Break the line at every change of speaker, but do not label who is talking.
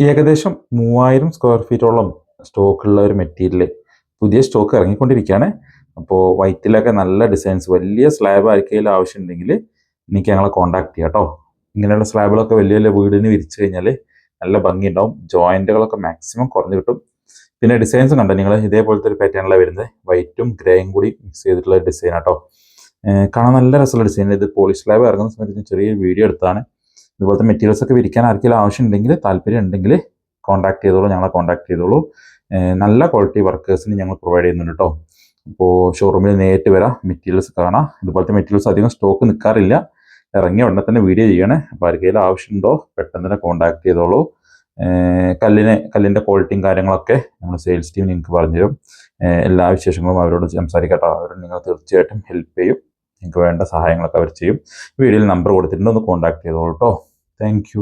ഏകദേശം മൂവായിരം സ്ക്വയർ ഫീറ്റോളം സ്റ്റോക്കുള്ള ഒരു മെറ്റീരിയൽ പുതിയ സ്റ്റോക്ക് ഇറങ്ങിക്കൊണ്ടിരിക്കുകയാണ്. അപ്പോൾ വൈറ്റിലൊക്കെ നല്ല ഡിസൈൻസ് വലിയ സ്ലാബ് ആർക്കെങ്കിലും ആവശ്യമുണ്ടെങ്കിൽ എനിക്ക് ഞങ്ങളെ കോൺടാക്ട് ചെയ്യാം കേട്ടോ ഇങ്ങനെയുള്ള സ്ലാബുകളൊക്കെ വലിയ വലിയ വീടിന് വിരിച്ചു കഴിഞ്ഞാൽ നല്ല ഭംഗി ഉണ്ടാവും ജോയിന്റുകളൊക്കെ മാക്സിമം കുറഞ്ഞു കിട്ടും. പിന്നെ ഡിസൈൻസ് കണ്ടോ? നിങ്ങൾ ഇതേപോലത്തെ ഒരു പാറ്റേണിലാണ് വരുന്നത്. വൈറ്റും ഗ്രേയും കൂടി മിക്സ് ചെയ്തിട്ടുള്ള ഡിസൈൻ ആട്ടോ കാണാൻ നല്ല രസമുള്ള ഡിസൈൻ ഇത്. പോളിഷ് സ്ലാബ് ഇറങ്ങുന്ന സമയത്ത് ചെറിയൊരു വീഡിയോ എടുത്താണ് ഇതുപോലത്തെ മെറ്റീരിയൽസ് ഒക്കെ വിരിക്കാൻ ആർക്കെങ്കിലും ആവശ്യം ആവശ്യമുണ്ടെങ്കിൽ താല്പര്യം ഉണ്ടെങ്കിൽ കോൺടാക്ട് ചെയ്തോളൂ ഞങ്ങളെ കോൺടാക്ട് ചെയ്തോളൂ. നല്ല ക്വാളിറ്റി വർക്കേഴ്സിന് ഞങ്ങൾ പ്രൊവൈഡ് ചെയ്യുന്നുണ്ട് കേട്ടോ അപ്പോൾ ഷോറൂമിൽ നേരിട്ട് വരാം മെറ്റീരിയൽസ് കാണാം. ഇതുപോലത്തെ മെറ്റീരിയൽസ് അധികം സ്റ്റോക്ക് നിൽക്കാറില്ല ഇറങ്ങിയ ഉടനെ തന്നെ വീഡിയോ ചെയ്യണേ. അപ്പോൾ ആർക്കെങ്കിലും ആവശ്യമുണ്ടോ പെട്ടെന്ന് തന്നെ കോൺടാക്ട് ചെയ്തോളൂ. കല്ലിനെ കല്ലിന്റെ ക്വാളിറ്റിയും കാര്യങ്ങളൊക്കെ നമ്മൾ സെയിൽസ് ടീം നിങ്ങൾക്ക് പറഞ്ഞുതരും എല്ലാ വിശേഷങ്ങളും അവരോട് സംസാരിക്കട്ടോ. അവരോട് നിങ്ങൾ തീർച്ചയായിട്ടും ഹെൽപ്പ് ചെയ്യും. നിങ്ങൾക്ക് വേണ്ട സഹായങ്ങളൊക്കെ അവർ ചെയ്യും. വീഡിയോയിൽ നമ്പർ കൊടുത്തിട്ടുണ്ട് ഒന്ന് കോൺടാക്ട് ചെയ്തോളൂ കേട്ടോ താങ്ക്